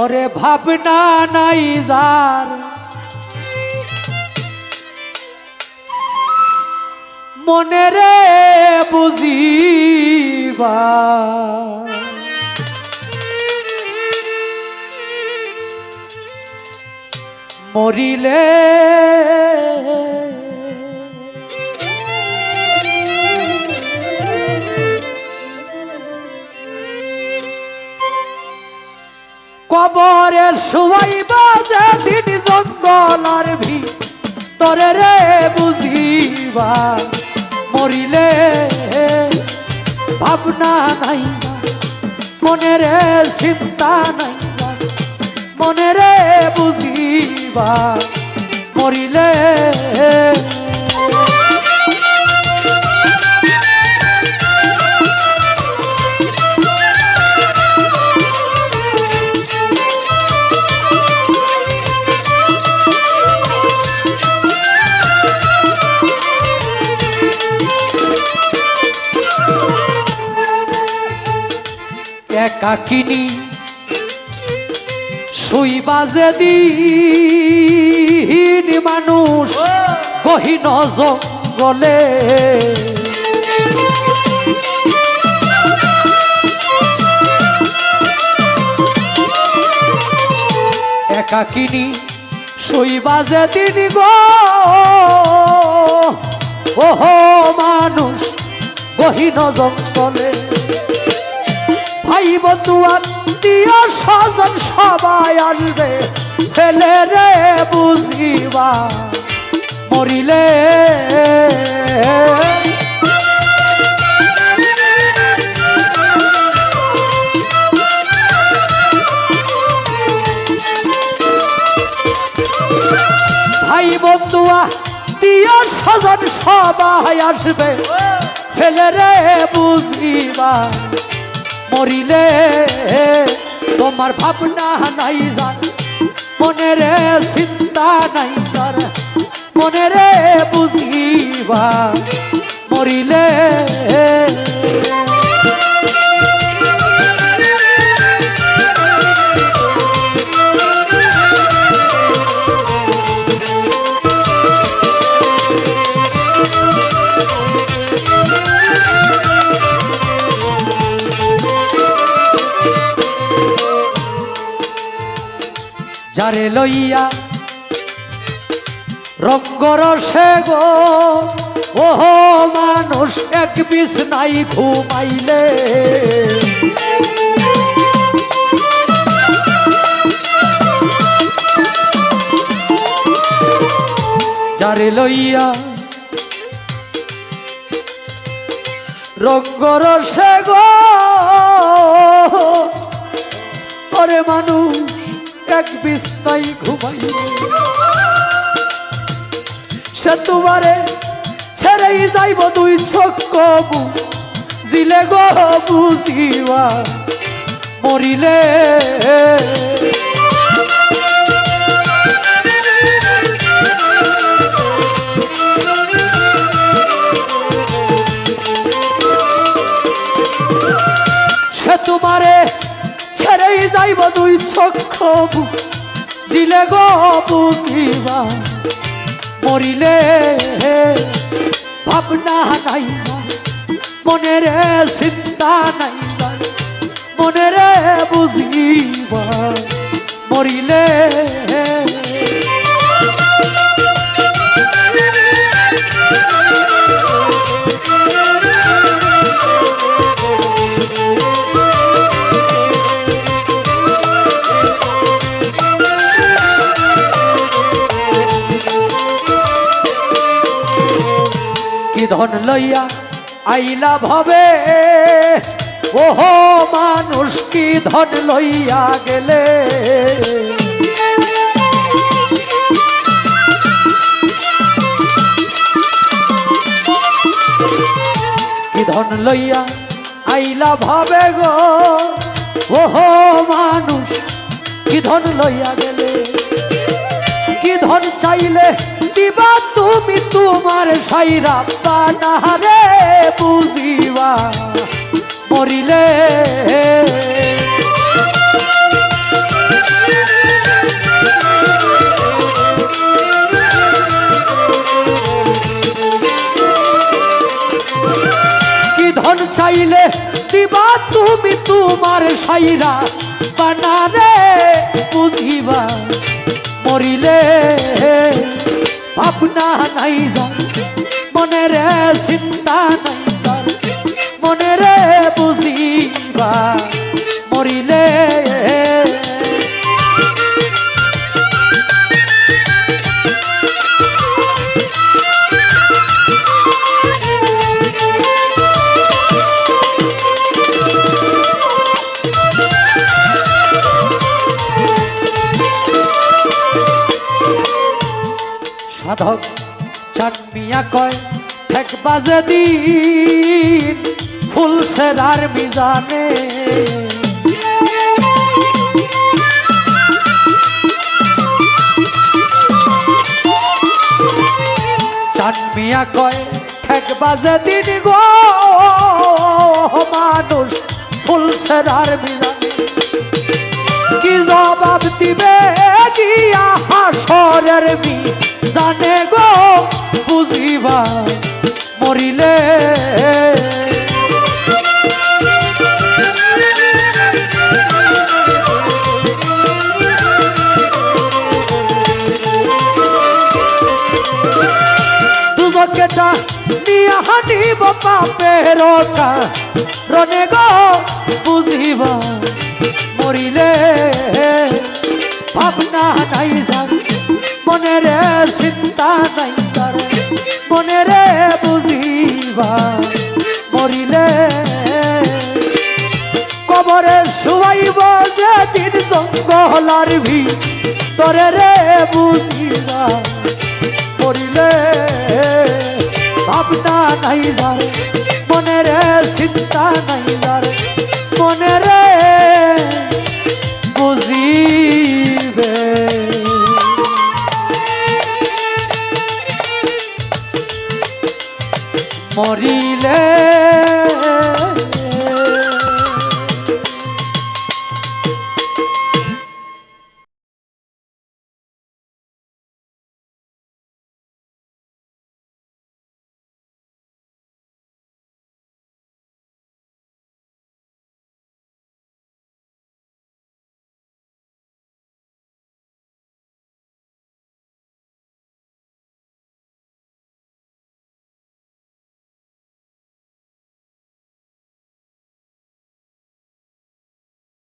ওরে ভাবনা নাই যার। মনে রে বুঝিবা। মরিলে কবরে শুয়াইবা যেদিন জঙ্গল আর ভি তরে রে বুঝিবা, মরিলে ভাবনা নাই মনে রে চিন্তা নাই মনে রে বুঝিবা, মরিলে একাকিনী শুইবা যেদিন মানুষ গহীন জঙ্গলে। একাকিনী শুইবা যেদিন গো। ওহো মানুষ গহীন জঙ্গলে। বন্ধু আত্মীয় স্বজন সবাই আসবে। ফেলে রে বুঝিবা, মরিলে। ভাই বন্ধু আত্মীয় স্বজন সবাই আসবে। ফেলে রে বুঝিবা মরিলে তোমার ভাবনা নাই যার মনে রে চিন্তা নাই যার মনে রে বুঝিবা মরিলে যারে লইয়া রঙ্গর সে গো ওহো মানুষ, এক বিষ নাই ঘুমাইলে। যারে লইয়া রঙ্গর সে গো এক বিস্তাই সে তোমারে যাইব দুই চক্ক জিলে গো বুঝিবা মরিলে। সে তোমারে ছেড়েই যাইব দুই চক্ষু জিলে গো বুঝিবা মরিলে ভাবনা নাই না, চিন্তা নাই না, মনে রে বুঝিবা মরিলে ধন লইয়া আইলা ভবে, ওহো, মানুষ কি ধন লইয়া গেলে? কি ধন লইয়া আইলা ভাবে গো? ওহো, মানুষ কি ধন লইয়া গেলে? কি ধন চাইলে দিবা তুমি তোমার সাইরা পানাহারে বুঝিবা। মরিলে কি ধন চাইলে দিবা তুমি তোমার সাইরা বানারে বুঝিবা। মরিলে ভাবনা নাই যা মনে রে চিন্তা নাই তার মনে রে বুঝিবা মরিলে সাধক চানমিয়া কয়, ঠেক বাজে দিন, ফুল সেরার মিজানে। চানমিয়া কয়, ঠেক বাজে দিন গো, মানুষ, ফুল সেরার মিজানে। কি জবাব দিবে গিয়া হাসরের মি জানে গো বুঝিবা মরিলে। দুজকেটা নিয়া হাঁটিব পাপের রনে গো হইব যেদিন সঙ্গ হলার ভি তরে রে বুঝিলা পড়িলে ভাবনা নাই ধারে মনে রে চিন্তা নাই মনে রে